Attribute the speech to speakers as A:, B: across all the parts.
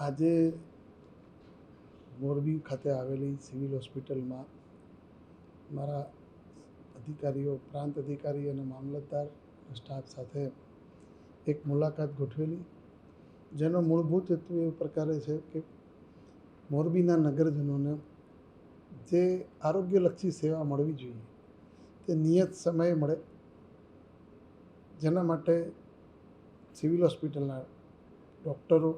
A: આજે મોરબી ખાતે આવેલી સિવિલ હોસ્પિટલમાં મારા અધિકારીઓ, પ્રાંત અધિકારી અને મામલતદાર સ્ટાફ સાથે એક મુલાકાત ગોઠવેલી, જેનો મૂળભૂત હેતુ એ પ્રકારે છે કે મોરબીના નગરજનોને જે આરોગ્યલક્ષી સેવા મળવી જોઈએ, તે નિયત સમયે મળે, જેના માટે સિવિલ હોસ્પિટલના ડૉક્ટરો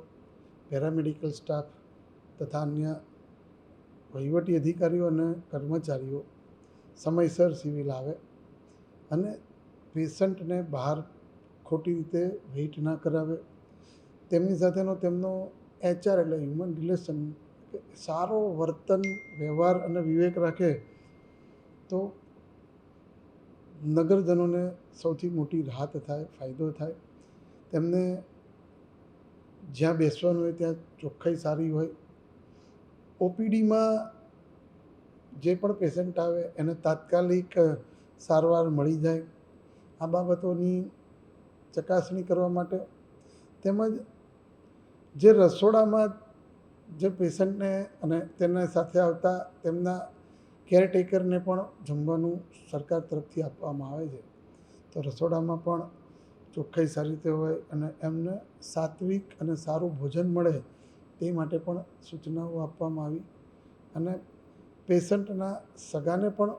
A: પેરામેડિકલ સ્ટાફ તથા અન્ય વહીવટી અધિકારીઓ અને કર્મચારીઓ સમયસર સિવિલ આવે અને પેશન્ટને બહાર ખોટી રીતે વેઇટ ના કરાવે. તેમની સાથેનો તેમનો એચઆર એટલે હ્યુમન રિલેશન સારો વર્તન, વ્યવહાર અને વિવેક રાખે તો નગરજનોને સૌથી મોટી રાહત થાય, ફાયદો થાય. તેમને જ્યાં બેસવાનું હોય ત્યાં ચોખ્ખાઈ સારી હોય. ઓપીડીમાં જે પણ પેશન્ટ આવે એને તાત્કાલિક સારવાર મળી જાય. આ બાબતોની ચકાસણી કરવા માટે તેમજ જે રસોડામાં જે પેશન્ટને અને તેના સાથે આવતા તેમના કેરટેકરને પણ જમવાનું સરકાર તરફથી આપવામાં આવે છે. તો રસોડામાં પણ ચોખ્ખાઈ સારી રીતે હોય અને એમને સાત્વિક અને સારું ભોજન મળે તે માટે પણ સૂચનાઓ આપવામાં આવી. અને પેશન્ટના સગાને પણ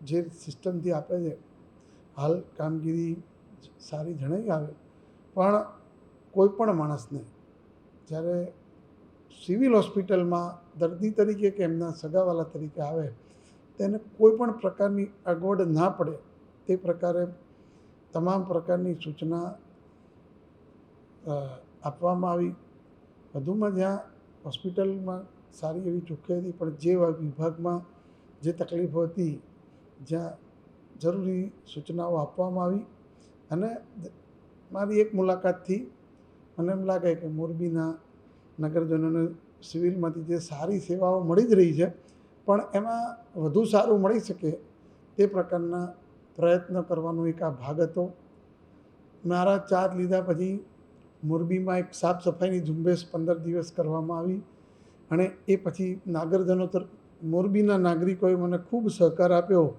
A: જે સિસ્ટમથી આપે છે, હાલ કામગીરી સારી જણાઈ આવે, પણ કોઈ પણ માણસને જ્યારે સિવિલ હોસ્પિટલમાં દર્દી તરીકે કે એમના સગાવાલા તરીકે આવે, તેને કોઈ પણ પ્રકારની અગવડ ના પડે તે પ્રકારે તમામ પ્રકારની સૂચના આપવામાં આવી. વધુમાં જ્યાં હોસ્પિટલમાં સારી એવી ચોખ્ખાઈ હતી, પણ જે વિભાગમાં જે તકલીફો હતી, જ્યાં જરૂરી સૂચનાઓ આપવામાં આવી. અને મારી એક મુલાકાતથી મને એમ લાગે કે મોરબીના નગરજનોને સિવિલમાંથી જે સારી સેવાઓ મળી જ રહી છે, પણ એમાં વધુ સારું મળી શકે તે પ્રકારના પ્રયત્ન કરવાનો એક આ ભાગ હતો. મારા ચાર્જ લીધા પછી મોરબીમાં એક સાફ સફાઈની ઝુંબેશ પંદર દિવસ કરવામાં આવી અને એ પછી નાગરજનો મોરબીના નાગરિકોએ મને ખૂબ સહકાર આપ્યો.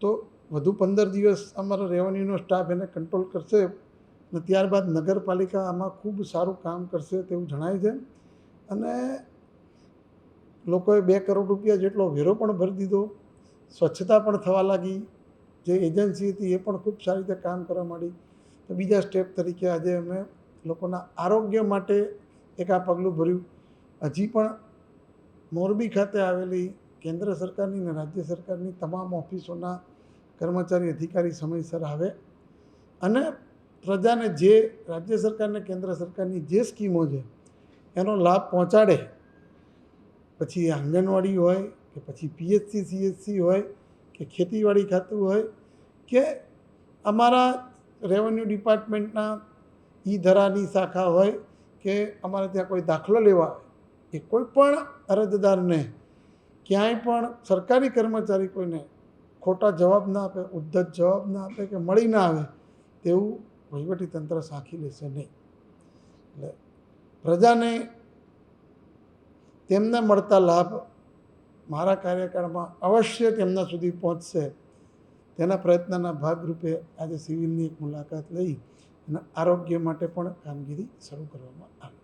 A: તો વધુ પંદર દિવસ અમારા રેવન્યુનો સ્ટાફ એને કંટ્રોલ કરશે અને ત્યારબાદ નગરપાલિકા આમાં ખૂબ સારું કામ કરશે તેવું જણાય છે. અને લોકોએ બે કરોડ રૂપિયા જેટલો વેરો પણ ભરી દીધો. સ્વચ્છતા પણ થવા લાગી. જે એજન્સી હતી એ પણ ખૂબ સારી રીતે કામ કરવા માંડી. તો બીજા સ્ટેપ તરીકે આજે અમે લોકોના આરોગ્ય માટે એક આ પગલું ભર્યું. હજી પણ મોરબી ખાતે આવેલી કેન્દ્ર સરકારની અને રાજ્ય સરકારની તમામ ઓફિસોના કર્મચારી અધિકારી સમયસર આવે. અને પ્રજાને જે રાજ્ય સરકારને કેન્દ્ર સરકારની જે સ્કીમો છે, એનો લાભ પહોંચાડે. પછી આંગણવાડી હોય કે પછી પીએચસી સીએચસી હોય કે ખેતીવાડી ખાતું હોય કે અમારા રેવન્યુ ડિપાર્ટમેન્ટના ઈ ધરાની શાખા હોય કે અમારે ત્યાં કોઈ દાખલો લેવા એ કોઈ પણ અરજદારને ક્યાંય પણ સરકારી કર્મચારી કોઈને ખોટા જવાબ ના આપે, ઉદ્ધત જવાબ ના આપે કે મળી ના આવે, તેવું વહીવટીતંત્ર સાંખી લેશે નહીં. એટલે પ્રજાને તેમને મળતા લાભ મારા કાર્યકાળમાં અવશ્ય તેમના સુધી પહોંચશે. તેના પ્રયત્નના ભાગરૂપે આજે સિવિલની એક મુલાકાત લઈ અને આરોગ્ય માટે પણ કામગીરી શરૂ કરવામાં આવી.